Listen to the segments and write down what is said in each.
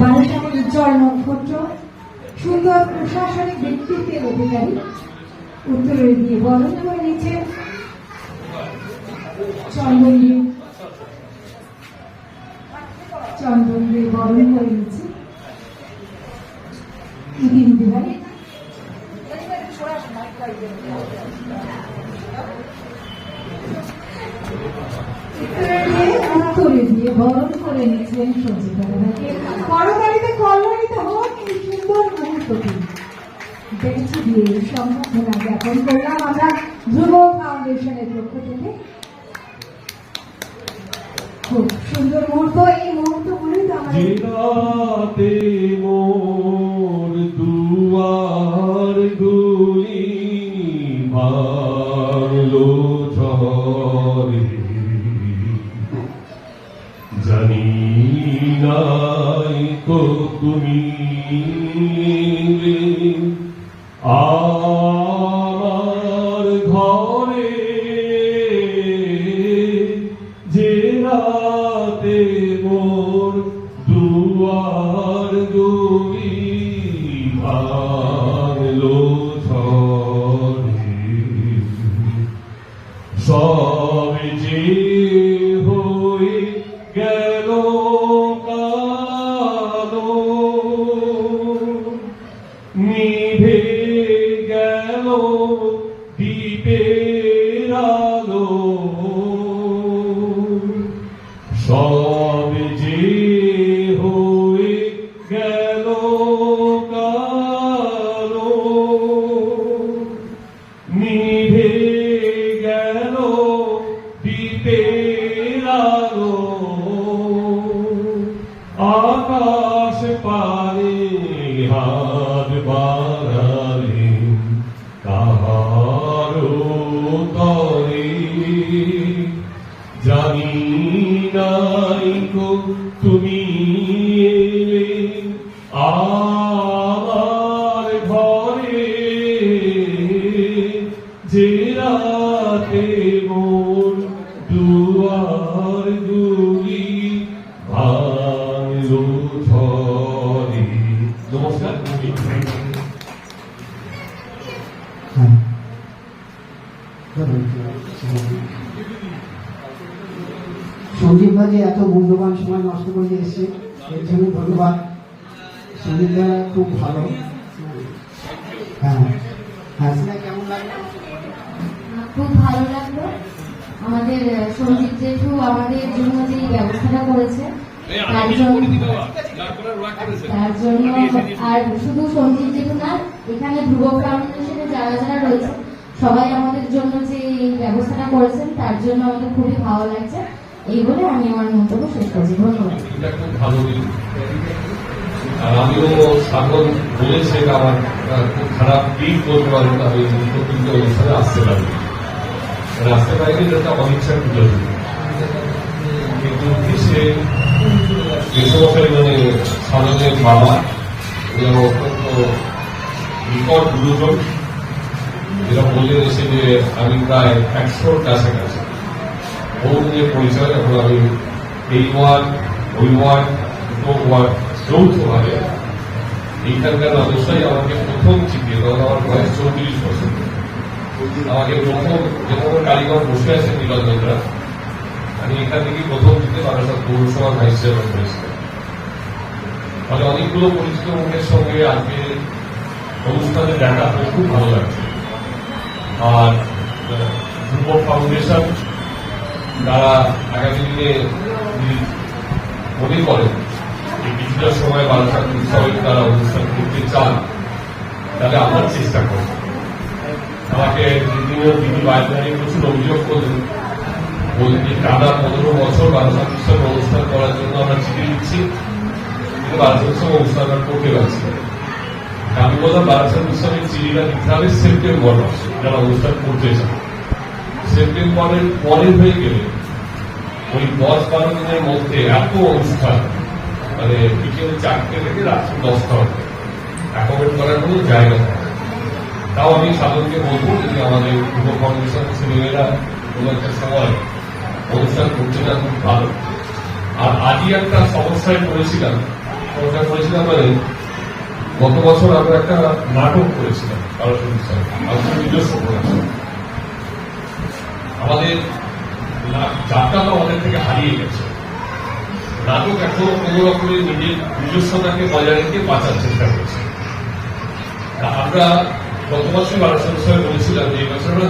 বালুসাগর উজ্জ্বল নক্ষত্র সুন্দর প্রশাসনিক ব্যক্তিত্বের অধিকারী উত্তরে দিয়ে বরণ করে নিচ্ছেন চন্দনকে চন্দনকে বরণ করে নিচ্ছে। ইদি দিদি ভাই উত্তরে দিয়ে বরণ করে নিচ্ছেন সঞ্চিতা দাদাকে করতালিতে কল্যাণিত হন এই সুন্দর মুহূর্তটি। বেঞ্চি দিয়ে সম্বর্ধনা জ্ঞাপন করলাম আমরা ধ্রুব ফাউন্ডেশনের পক্ষ থেকে। খুব সুন্দর মুহূর্ত, এই মুহূর্তগুলি তো মোর দুয়ার গুলি মারলো নাই তুমি। আমার ঘরে যে রাতে মোর দুয়ার ভাঙলো ঝরে সব যে দ্বীপের আলো। সব যে হয়ে গেল কালো, নিভে গেল দ্বীপের আলো। আকাশ পারে হাত বাড়ালে নমস্কার সঞ্জীব ভাই এত মূল্যবান সময় নষ্ট করে এসেছে এর জন্য ধন্যবাদ। সঞ্জীব খুব ভালো। হ্যাঁ। হ্যাঁ কেমন লাগল? খুব ভালো লাগল। আমাদের আহ, সঞ্জীব জেঠু আমাদের জন্য যে ব্যবস্থাটা করেছে তার জন্য আর শুধু সঞ্জীব জেঠু না এখানে ধ্রুব ফাউন্ডেশনে যারা যারা রয়েছে সবাই আমাদের জন্য যে ব্যবস্থাটা করেছেন তার জন্য আমাদের খুবই ভালো লাগছে। এই বলে আমি আমার মন্তব্য শেষ করছি। ধন্যবাদ। আর আমিও সাগর বলেছে আমার খুব খারাপ দিন বলতে পারব আমি অনুষ্ঠানে আসতে পারি। মানে আসতে পারিনি এটা অনিচ্ছার পুজো। কিন্তু দেশমশাই মানে যেটা বললেন এসে যে আমি প্রায় একশোর কাছাকাছি বহু যে পরিচয় এখন আমি এই ওয়ার্ড ওই দুটো ওয়ার্ড যৌথভাবে এইখানকার মানুষরাই আমাকে প্রথম চিঠি আমার বয়স চৌত্রিশ বছর আমাকে প্রথম যখন কারিগর বসে আছে নীলঞ্জনরা আমি এখান থেকে প্রথম চিঠি বারাসাত পৌরসভা ভাইস চেয়ারম্যান হয়েছিলাম ফলে অনেকগুলো পরিচিত মুখের সঙ্গে আজকে অনুষ্ঠানে দেখা হয়ে খুব ভালো লাগছে। আর ধ্রুব ফাউন্ডেশন তারা আগামী দিনে মনে করেন যে কিছুটা সময় বারাসাত উৎসবে তারা অনুষ্ঠান করতে চান, তাহলে আমরা চেষ্টা করব। আমাকে দিদি বাইরে প্রচুর অভিযোগ করলেন। যে টানা পনেরো বছর বারাসাত উৎসব অনুষ্ঠান করার জন্য আমরা চিঠি দিচ্ছি। কিন্তু অনুষ্ঠান আমি বললাম দিতে হবে যারা অনুষ্ঠান করতে হয়ে গেলে ওই মধ্যে এত অনুষ্ঠান মানে চারটে দশটা অ্যাকোমোডেট করার কোনো জায়গা। তাও আমি সাধনকে বলব যদি আমাদের যুব ফাউন্ডেশন ছেলেমেয়েরা কোনো একটা সময় অনুষ্ঠান করতে চান খুব ভালো। আর আজই একটা সমস্যায় পড়েছিলাম সমস্যা করেছিলাম মানে গত বছর আমরা একটা নাটক করেছিলাম সরস্বতী স্যার নিজস্ব করেছিলাম আমাদের না- তো আমাদের থেকে হারিয়ে গেছে। নাটক এখনও কোনো রকমের নিজের নিজস্বতাকে বজায় রেখে বাঁচার চেষ্টা করছে। আমরা গত বছর বলেছিলাম যে আমরা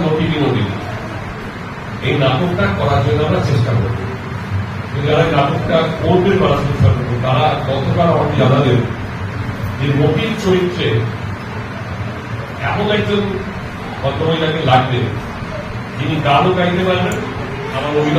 এই নাটকটা করার জন্য আমরা চেষ্টা করব। যারা নাটকটা তারা গতকাল আমাকে জানালেন যে নটির চরিত্রে এমন একজন ভদ্রমহিলাকে লাগবে, যিনি গানও গাইতে পারবেন, আমার অভিনয়